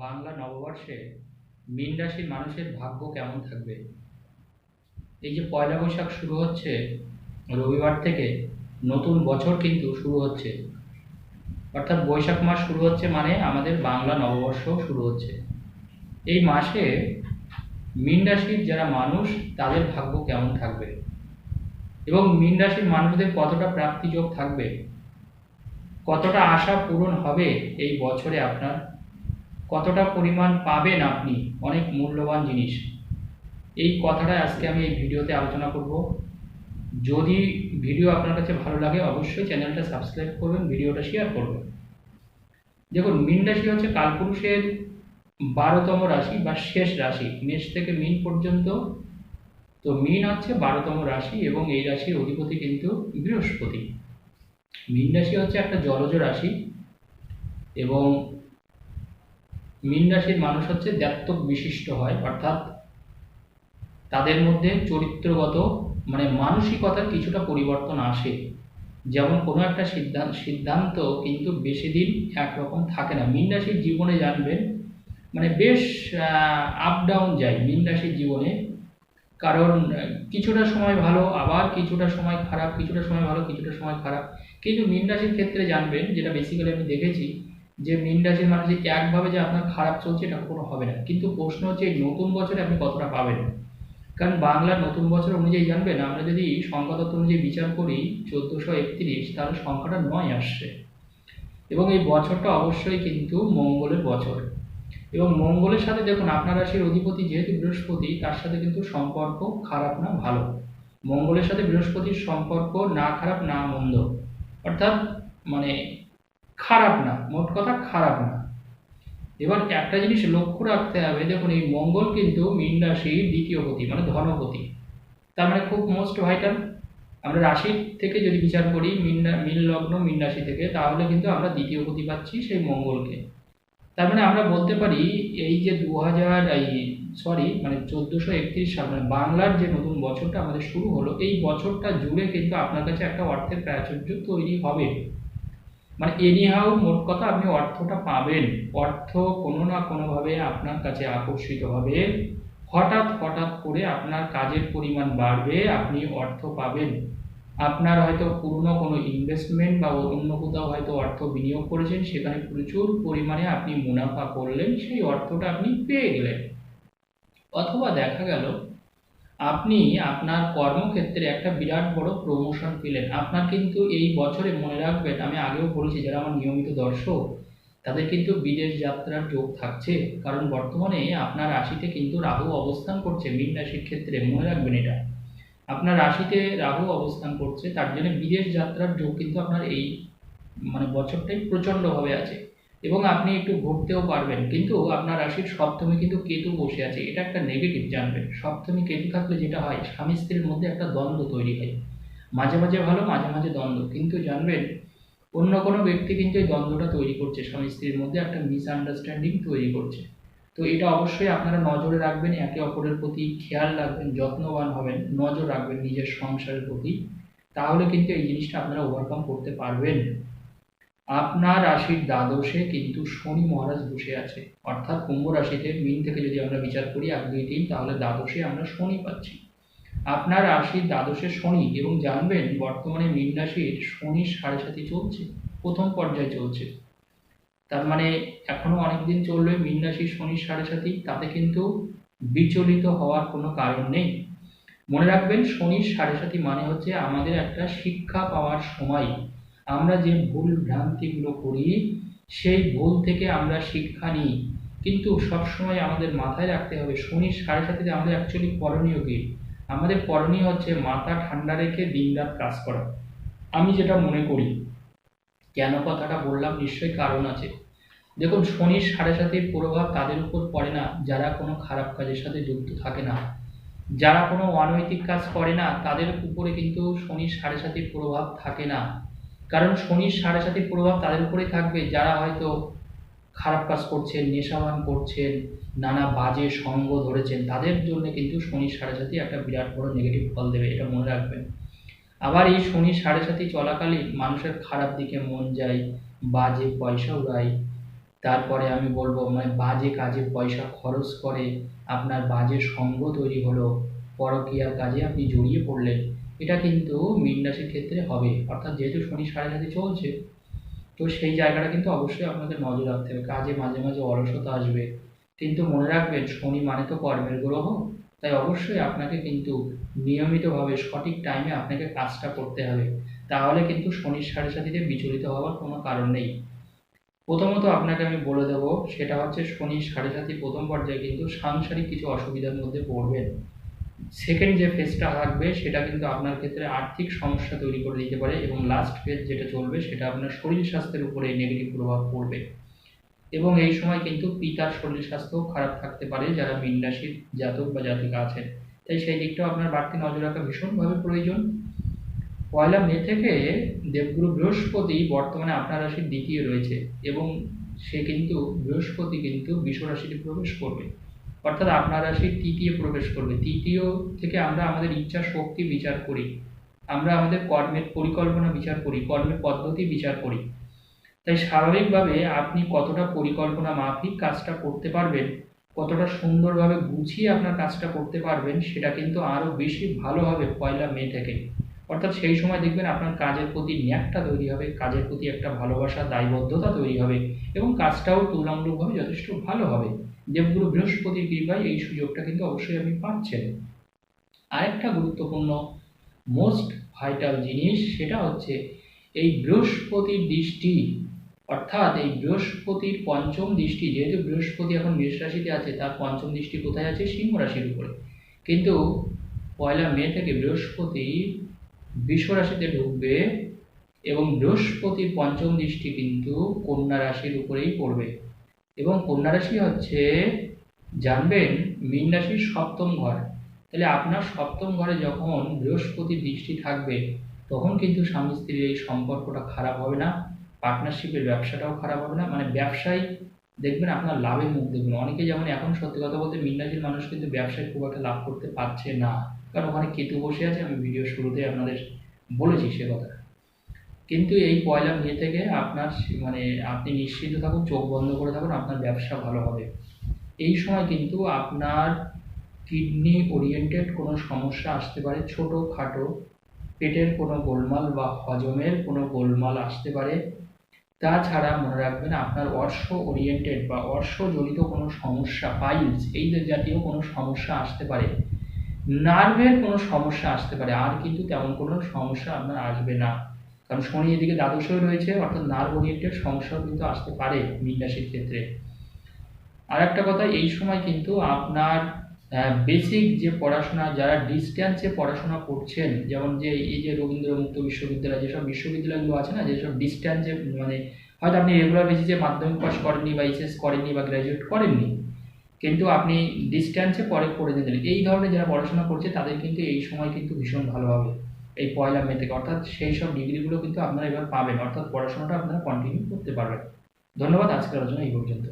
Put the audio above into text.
বাংলা নববর্ষে মীন রাশির মানুষের ভাগ্য কেমন থাকবে? এই যে পয়লা বৈশাখ শুরু হচ্ছে, রবিবার থেকে নতুন বছর কিন্তু শুরু হচ্ছে। অর্থাৎ বৈশাখ মাস শুরু হচ্ছে মানে আমাদের বাংলা নববর্ষ শুরু হচ্ছে। এই মাসে মীন রাশির যারা মানুষ, তাদের ভাগ্য কেমন থাকবে? এবং মীন রাশির মানুষদের কতটা প্রাপ্তিযোগ থাকবে? কতটা আশা পূরণ হবে এই বছরে আপনার? কতটা পরিমাণ পাবেন আপনি? অনেক মূল্যবান জিনিস। এই কথাটা আজকে আমি এই ভিডিওতে আলোচনা করব। যদি ভিডিও আপনার কাছে ভালো লাগে, অবশ্যই চ্যানেলটা সাবস্ক্রাইব করবেন, ভিডিওটা শেয়ার করবেন। দেখুন, মীন রাশি হচ্ছে কালপুরুষের বারোতম রাশি বা শেষ রাশি, মেষ থেকে মিন পর্যন্ত। তো মিন হচ্ছে বারোতম রাশি এবং এই রাশির অধিপতি কিন্তু বৃহস্পতি। মীন রাশি হচ্ছে একটা জলজ রাশি এবং মীন রাশির মানুষ হচ্ছে দ্যাত্তক বিশিষ্ট হয়, অর্থাৎ তাদের মধ্যে চরিত্রগত মানে মানসিকতার কিছুটা পরিবর্তন আসে। যেমন কোনো একটা সিদ্ধান্ত সিদ্ধান্ত কিন্তু বেশি দিন একরকম থাকে না। মীন রাশির জীবনে জানবেন মানে বেশ আপ ডাউন যায় মীন রাশির জীবনে। কারণ, কিছুটা সময় ভালো, আবার কিছুটা সময় খারাপ, কিছুটা সময় ভালো, কিছুটা সময় খারাপ। কিন্তু মীন রাশির ক্ষেত্রে জানবেন, যেটা বেসিক্যালি আমি দেখেছি যে মীন রাশির মানুষ একভাবে যে আপনার খারাপ চলছে, এটা কোনো হবে না। কিন্তু প্রশ্ন হচ্ছে, এই নতুন বছরে আপনি কতটা পাবেন? কারণ বাংলার নতুন বছর অনুযায়ী জানবেন, আমরা যদি সংখ্যাতত্ত্ব অনুযায়ী বিচার করি, চোদ্দোশো একত্রিশ, তাহলে সংখ্যাটা নয় আসছে। এবং এই বছরটা অবশ্যই কিন্তু মঙ্গলের বছর। এবং মঙ্গলের সাথে দেখুন, আপনার রাশির অধিপতি যেহেতু বৃহস্পতি, তার সাথে কিন্তু সম্পর্ক খারাপ না ভালো। মঙ্গলের সাথে বৃহস্পতির সম্পর্ক না খারাপ, না মন্দ। অর্থাৎ মানে খারাপ না, মোট কথা খারাপ না। এবার একটা জিনিস লক্ষ্য রাখতে হবে, দেখুন এই মঙ্গল কিন্তু মীন রাশির দ্বিতীয় পতি মানে ধনপতি। তার মানে খুব মোস্ট ভাইটাল। আমরা রাশি থেকে যদি বিচার করি, মিন মিন লগ্ন, মীন রাশি থেকে, তাহলে কিন্তু আমরা দ্বিতীয় পতি পাচ্ছি সেই মঙ্গলকে। তার মানে আমরা বলতে পারি, এই যে দু হাজার এই সরি মানে চোদ্দোশো একত্রিশ সাল মানে বাংলার যে নতুন বছরটা আমাদের শুরু হলো, এই বছরটা জুড়ে কিন্তু আপনার কাছে একটা অর্থের প্রাচুর্য তৈরি হবে। মানে এনিহাউ মোট কথা আপনি অর্থটা পাবেন। অর্থ কোনো না কোনোভাবে আপনার কাছে আকর্ষিত হবে। হঠাৎ হঠাৎ করে আপনার কাজের পরিমাণ বাড়বে, আপনি অর্থ পাবেন। আপনার হয়তো পুরনো কোনো ইনভেস্টমেন্ট বা অন্য কোথাও হয়তো অর্থ বিনিয়োগ করেছেন, সেখানে প্রচুর পরিমাণে আপনি মুনাফা করলেন, সেই অর্থটা আপনি পেয়ে গেলেন। অথবা দেখা গেল আপনি আপনার কর্মক্ষেত্রে একটা বিরাট বড় প্রমোশন পেলেন। আপনার কিন্তু এই বছরে মনে রাখবেন, আমি আগেও বলেছি, যারা আমার নিয়মিত দর্শক, তাদের কিন্তু বিদেশ যাত্রার যোগ থাকছে। কারণ বর্তমানে আপনার রাশিতে কিন্তু রাহু অবস্থান করছে, মীন রাশির ক্ষেত্রে, মনে রাখবেন এটা। আপনার রাশিতে রাহু অবস্থান করছে, তার জন্য বিদেশ যাত্রার যোগ কিন্তু আপনার এই মানে বছরটাই প্রচণ্ডভাবে আছে। এবং আপনি একটু ঘুরতেও পারবেন। কিন্তু আপনার রাশির সপ্তমী কিন্তু কেতু বসে আছে। এটা একটা নেগেটিভ জানবেন। সপ্তমী কেতু থাকলে যেটা হয়, স্বামী স্ত্রীর মধ্যে একটা দ্বন্দ্ব তৈরি হয়। মাঝে মাঝে ভালো, মাঝে মাঝে দ্বন্দ্ব। কিন্তু জানবেন, অন্য কোনো ব্যক্তি কিন্তু এই দ্বন্দ্বটা তৈরি করছে। স্বামী স্ত্রীর মধ্যে একটা মিসআন্ডারস্ট্যান্ডিং তৈরি করছে। তো এটা অবশ্যই আপনারা নজরে রাখবেন, একে অপরের প্রতি খেয়াল রাখবেন, যত্নবান হবেন, নজর রাখবেন নিজের সংসারের প্রতি। তাহলে কিন্তু এই জিনিসটা আপনারা ওভারকাম করতে পারবেন। আপনার রাশির দ্বাদশে কিন্তু শনি মহারাজ বসে আছে। অর্থাৎ কুম্ভ রাশিতে মিন থেকে যদি আমরা বিচার করি এক, দুই, তিন, তাহলে দ্বাদশে আমরা শনি পাচ্ছি। আপনার রাশির দ্বাদশে শনি এবং জানবেন বর্তমানে মীন রাশির শনির সাড়ে সাথে চলছে, প্রথম পর্যায়ে চলছে। তার মানে এখনও অনেক দিন চলবে মীন রাশির শনির সাড়ে সাথী তাতে কিন্তু বিচলিত হওয়ার কোনো কারণ নেই। মনে রাখবেন, শনির সাড়ে সাথী মানে হচ্ছে আমাদের একটা শিক্ষা পাওয়ার সময়। আমরা যে ভুল ভ্রান্তিগুলো করি, সেই ভুল থেকে আমরা শিক্ষা নিই। কিন্তু সবসময় আমাদের মাথায় রাখতে হবে শনির সাড়ে সাথীতে আমাদের অ্যাকচুয়ালি করণীয় কি? আমাদের করণীয় হচ্ছে মাথা ঠান্ডা রেখে দিনরাত কাজ করা। আমি যেটা মনে করি, কেন কথাটা বললাম নিশ্চয়ই কারণ আছে। দেখুন শনির সাড়ে সাথীর প্রভাব তাদের উপর পড়ে না, যারা কোনো খারাপ কাজের সাথে যুক্ত থাকে না। যারা কোনো অনৈতিক কাজ করে না, তাদের উপরে কিন্তু শনির সাড়ে সাথীর প্রভাব থাকে না। কারণ শনির সাড়ে সাথে প্রভাব তাদের উপরেই থাকবে। যারা হয়তো খারাপ কাজ করছেন, নেশাবান করছেন, নানা বাজে সঙ্গ ধরেছেন, তাদের জন্য কিন্তু শনির সাড়ে সাথে একটা বিরাট বড় নেগেটিভ ফল দেবে, এটা মনে রাখবেন। আবার এই শনির সাড়ে সাথে চলাকালীন মানুষের খারাপ দিকে মন যায়, বাজে পয়সা উড়ায় তারপরে আমি বলব মানে বাজে কাজে পয়সা খরচ করে, আপনার বাজে সঙ্গ তৈরি হলো, পরকীয়ার কাজে আপনি জড়িয়ে পড়লেন। এটা কিন্তু মীন রাশির ক্ষেত্রে হবে। অর্থাৎ যেহেতু শনি সাড়ে সাথে চলছে, তো সেই জায়গাটা কিন্তু অবশ্যই আপনাদের নজর রাখতে হবে। কাজে মাঝে মাঝে অলসতা আসবে। কিন্তু মনে রাখবেন, শনি মানে তো কর্মের গ্রহ। তাই অবশ্যই আপনাকে কিন্তু নিয়মিতভাবে সঠিক টাইমে আপনাকে কাজটা করতে হবে। তাহলে কিন্তু শনির সাড়ে সাথীতে বিচলিত হওয়ার কোনো কারণ নেই। প্রথমত আপনাকে আমি বলে দেব, সেটা হচ্ছে শনির সাড়ে সাথী প্রথম পর্যায়ে কিন্তু সাংসারিক কিছু অসুবিধার মধ্যে পড়বেন। সেকেন্ড যে ফেজটা থাকবে সেটা কিন্তু আপনার ক্ষেত্রে আর্থিক সমস্যা তৈরি করে দিতে পারে এবং লাস্ট ফেজ যেটা চলবে, সেটা আপনার শরীর স্বাস্থ্যের উপরে নেগেটিভ প্রভাব পড়বে। এবং এই সময় কিন্তু পিতার শরীর স্বাস্থ্যও খারাপ থাকতে পারে, যারা মীন জাতক বা জাতিকা আছেন। তাই সেই দিকটাও আপনার বাড়তি নজর রাখা ভীষণভাবে প্রয়োজন। পয়লা মে থেকে দেবগুরু বৃহস্পতি বর্তমানে আপনার রাশির দ্বিতীয় রয়েছে এবং সে কিন্তু বৃহস্পতি কিন্তু বিশ্ব রাশিতে প্রবেশ করবে। অর্থাৎ আপনারা সেই তৃতীয় প্রবেশ করবে। তৃতীয় থেকে আমরা আমাদের ইচ্ছা, শক্তি বিচার করি। আমরা আমাদের কর্মের পরিকল্পনা বিচার করি, কর্মের পদ্ধতি বিচার করি। তাই স্বাভাবিকভাবে আপনি কতটা পরিকল্পনা মাফিক কাজটা করতে পারবেন, কতটা সুন্দরভাবে গুছিয়ে আপনার কাজটা করতে পারবেন, সেটা কিন্তু আরও বেশি ভালো হবে পয়লা মে থেকে। অর্থাৎ সেই সময় দেখবেন আপনার কাজের প্রতি ন্যাকটা তৈরি হবে, কাজের প্রতি একটা ভালোবাসা, দায়বদ্ধতা তৈরি হবে এবং কাজটাও তুলনামূলকভাবে যথেষ্ট ভালো হবে। দেবগুরু বৃহস্পতির কৃপায় এই সুযোগটা কিন্তু অবশ্যই আপনি পাচ্ছেন। আরেকটা গুরুত্বপূর্ণ মোস্ট ভাইটাল জিনিস সেটা হচ্ছে এই বৃহস্পতির দৃষ্টি, অর্থাৎ এই বৃহস্পতির পঞ্চম দৃষ্টি, যেহেতু বৃহস্পতি এখন মেষ রাশিতে আছে, তার পঞ্চম দৃষ্টি কোথায় আছে? সিংহ রাশির উপরে। কিন্তু পয়লা মে থেকে বৃহস্পতি বৃষ রাশিতে ঢুকবে এবং বৃহস্পতির পঞ্চম দৃষ্টি কিন্তু কন্যা রাশির উপরেই পড়বে। এবং কন্যা রাশি হচ্ছে, জানবেন, মীন রাশির সপ্তম ঘর। তাহলে আপনার সপ্তম ঘরে যখন বৃহস্পতি দৃষ্টি থাকবে, তখন কিন্তু স্বামী স্ত্রীর এই সম্পর্কটা খারাপ হবে না, পার্টনারশিপের ব্যবসাটাও খারাপ হবে না। মানে ব্যবসায়, দেখবেন আপনার লাভের মুখ দেখবেন। অনেকে যেমন এখন সত্যি কথা বলতে মীন রাশির মানুষ কিন্তু ব্যবসায় খুব একটা লাভ করতে পারছে না। কারণ ওখানে কেতু বসে আছে, আমি ভিডিও শুরুতে আপনাদের বলেছি সে কথা। কিন্তু এই পয়লা মে থেকে আপনার মানে আপনি নিশ্চিন্ত থাকুন, চোখ বন্ধ করে থাকুন, আপনার ব্যবসা ভালো হবে। এই সময় কিন্তু আপনার কিডনি ওরিয়েন্টেড কোনো সমস্যা আসতে পারে ছোটো খাটো পেটের কোনো গোলমাল বা হজমের কোনো গোলমাল আসতে পারে। তাছাড়া মনে রাখবেন, আপনার অর্শ ওরিয়েন্টেড বা অর্শজনিত কোনো সমস্যা পাইলস এই জাতীয় কোনো সমস্যা আসতে পারে। নার্ভের কোনো সমস্যা আসতে পারে। আর কিন্তু তেমন কোনো সমস্যা আপনার আসবে না। কারণ শনি এদিকে দ্বাদশই রয়েছে, অর্থাৎ নার্ভ ওরিয়েন্টেড সমস্যাও কিন্তু আসতে পারে মীন রাশির ক্ষেত্রে। আর একটা কথা, এই সময় কিন্তু আপনার বেসিক যে পড়াশোনা, যারা ডিস্ট্যান্সে পড়াশোনা করছেন, যেমন যে এই যে রবীন্দ্র মুক্ত বিশ্ববিদ্যালয়, যেসব বিশ্ববিদ্যালয়গুলো আছে না, যেসব ডিস্ট্যান্সে মানে হয়তো আপনি রেগুলার বেসিসে মাধ্যমিক পাস করেননি বা এইচএস করেননি বা গ্র্যাজুয়েট করেননি কিন্তু আপনি ডিস্ট্যান্সে পরে করে দিতেন এই ধরনের যারা পড়াশোনা করছে, তাদের কিন্তু এই সময় কিন্তু ভীষণ ভালো হবে। এই পয়লা মে থেকে। অর্থাৎ সেই সব ডিগ্রিগুলো কিন্তু আপনারা এবার পাবেন। অর্থাৎ পড়াশোনাটা আপনারা কন্টিনিউ করতে পারবেন। ধন্যবাদ আজকের আলোচনা এই পর্যন্ত।